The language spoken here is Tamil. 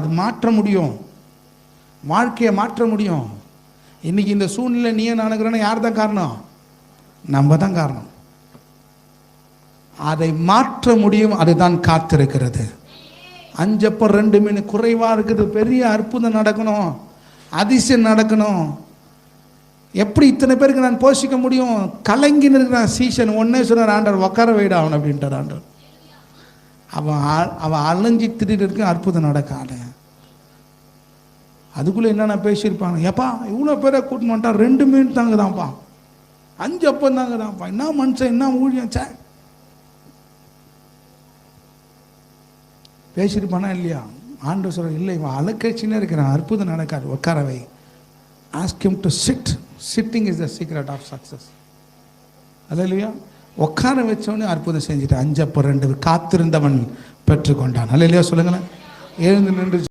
அது மாற்ற முடியும். வாழ்க்கையை மாற்ற முடியும். இன்னைக்கு இந்த சூழ்நிலை நீயே நானுக்கிறேன்னா யார் தான் காரணம்? நம்ம தான் காரணம். அதை மாற்ற முடியும் அதுதான் காத்திருக்கிறது. அஞ்சப்போ ரெண்டு மீன் குறைவாக இருக்குது பெரிய அற்புதம் நடக்கணும் அதிசயம் நடக்கணும். எப்படி இத்தனை பேருக்கு நான் போஷிக்க முடியும்? கலங்கின்னு இருக்கிறான் சீசன் ஒன்னே சொன்னார் ஆண்டர் உட்கார வைடா அவன் அப்படின்ட்டார் ஆண்டர் அவன் அவன் அலைஞ்சி திடீர் இருக்க அற்புதம் நடக்காது. அதுக்குள்ளே என்னென்ன பேசியிருப்பாங்க? ஏப்பா இவ்வளோ பேரை கூட்டின்னு வந்துட்டா ரெண்டு மீன் தாங்குதான்ப்பா. அஞ்சு அப்பம் தாங்குதான்ப்பா. என்ன மனுஷன் என்ன ஊழியம் சே பேசியிருப்பானா இல்லையா? ஆண்டு சொல்ற இல்லை இவன் அலக்கட்சினே இருக்கிறான். அற்புதம் நடக்காது. உட்காரவை ask him to sit sitting is the secret of success அது இல்லையா உட்கார வச்சவனே அற்புதம் செஞ்சுட்டு அஞ்சப்போ ரெண்டு காத்திருந்தவன் பெற்றுக்கொண்டான். அல்ல இல்லையா சொல்லுங்களேன். எழுந்து நின்று